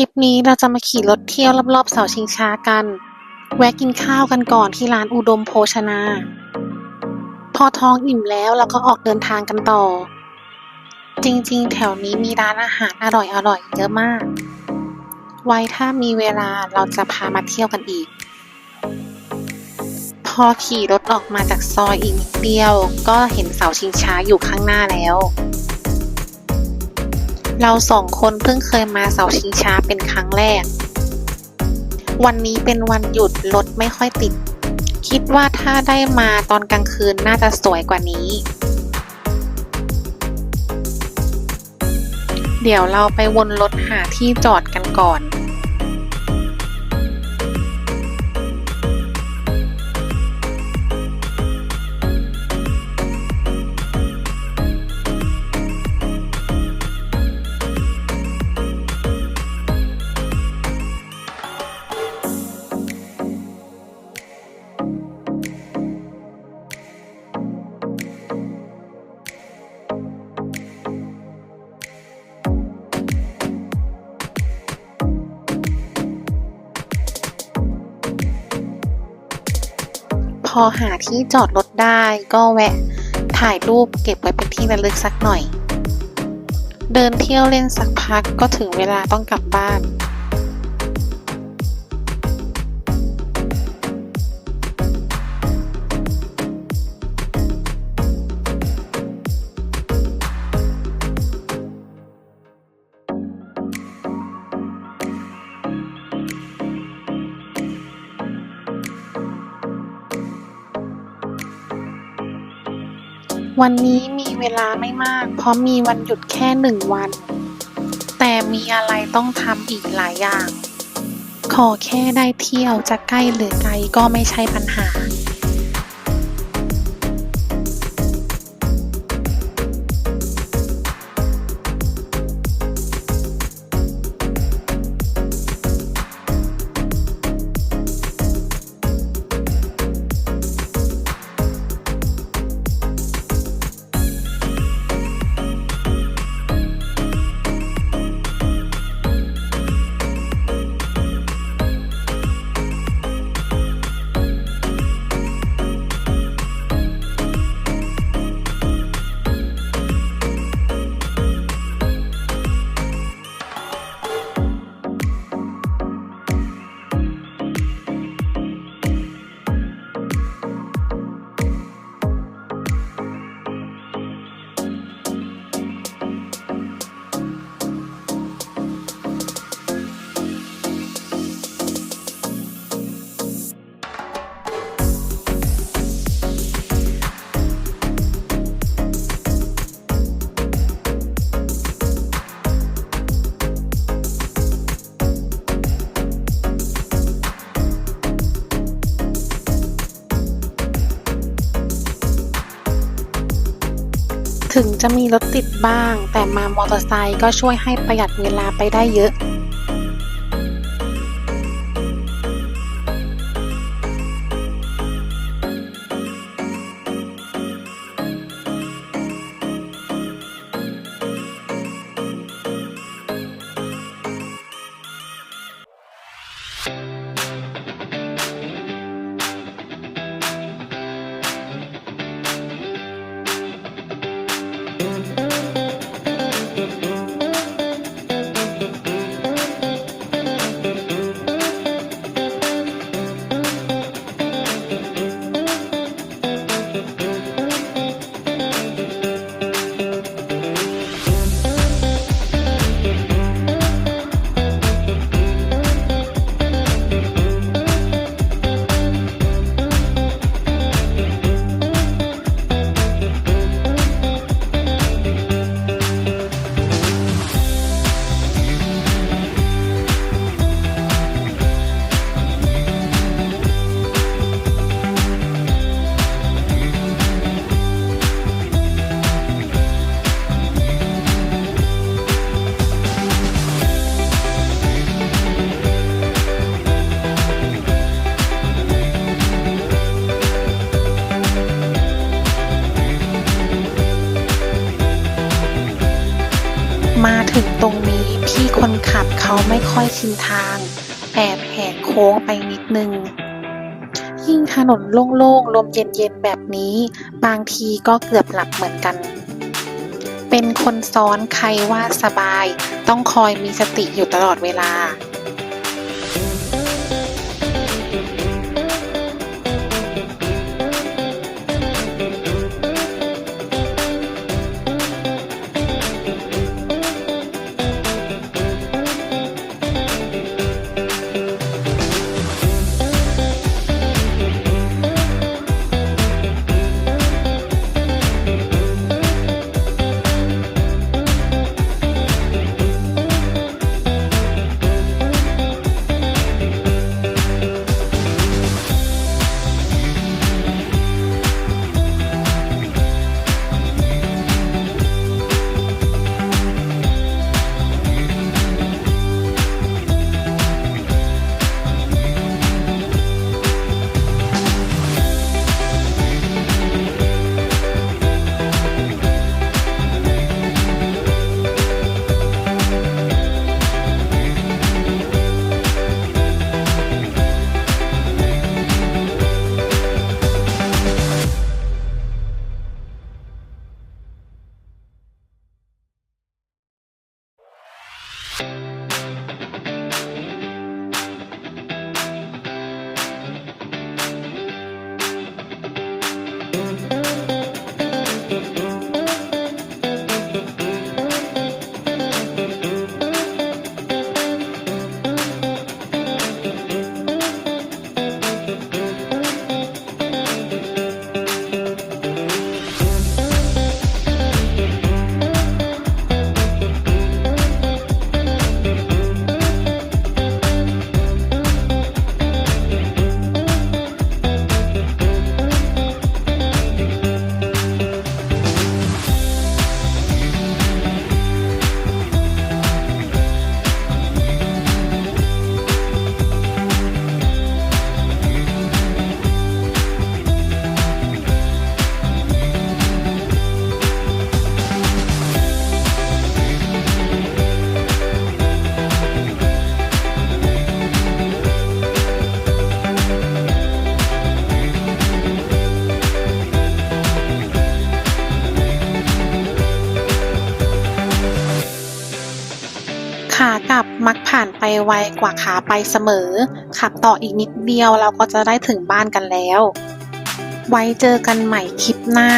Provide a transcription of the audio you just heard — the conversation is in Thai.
ลิปนี้เราจะมาขี่รถเที่ยวรอบๆเสาชิงช้ากัน แวะกินข้าวกันก่อนที่ร้านอุดมโภชนา พอท้องอิ่มแล้วเราก็ออกเดินทางกันต่อ จริงๆ แถวนี้มีร้านอาหารอร่อยๆเยอะมาก ไว้ถ้ามีเวลาเราจะพามาเที่ยวกันอีก พอขี่รถออกมาจากซอยอีกนิดเดียว ก็เห็นเสาชิงช้าอยู่ข้างหน้าแล้ว เราสองคนเพิ่งเคยมาเสาชิงช้าเป็นครั้งแรก วันนี้เป็นวันหยุดรถไม่ค่อยติด คิดว่าถ้าได้มาตอนกลางคืนน่าจะสวยกว่านี้ เดี๋ยวเราไปวนรถหาที่จอดกันก่อน พอหาที่จอดรถได้ก็แวะถ่ายรูปเก็บไว้เป็นที่ระลึกสักหน่อย เดินเที่ยวเล่นสักพักก็ถึงเวลาต้องกลับบ้าน วันนี้มีเวลาไม่มาก เพราะมีวันหยุดแค่หนึ่งวัน แต่มีอะไรต้องทำอีกหลายอย่าง ขอแค่ได้เที่ยวจะใกล้หรือไกลก็ไม่ใช่ปัญหา ถึงจะมีรถติดบ้าง แต่มามอเตอร์ไซค์ก็ช่วยให้ประหยัดเวลาไปได้เยอะ ไม่ค่อยชินทาง แอบแหกโค้งไปนิดนึง ยิ่งถนนโล่งๆ ลมเย็นๆ แบบนี้ บางทีก็เกือบหลับเหมือนกัน เป็นคนซ้อนใครว่าสบาย ต้องคอยมีสติอยู่ตลอดเวลา ผ่านไปไวกว่าขาไปเสมอ ขับต่ออีกนิดเดียวเราก็จะได้ถึงบ้านกันแล้ว ไว้เจอกันใหม่คลิปหน้า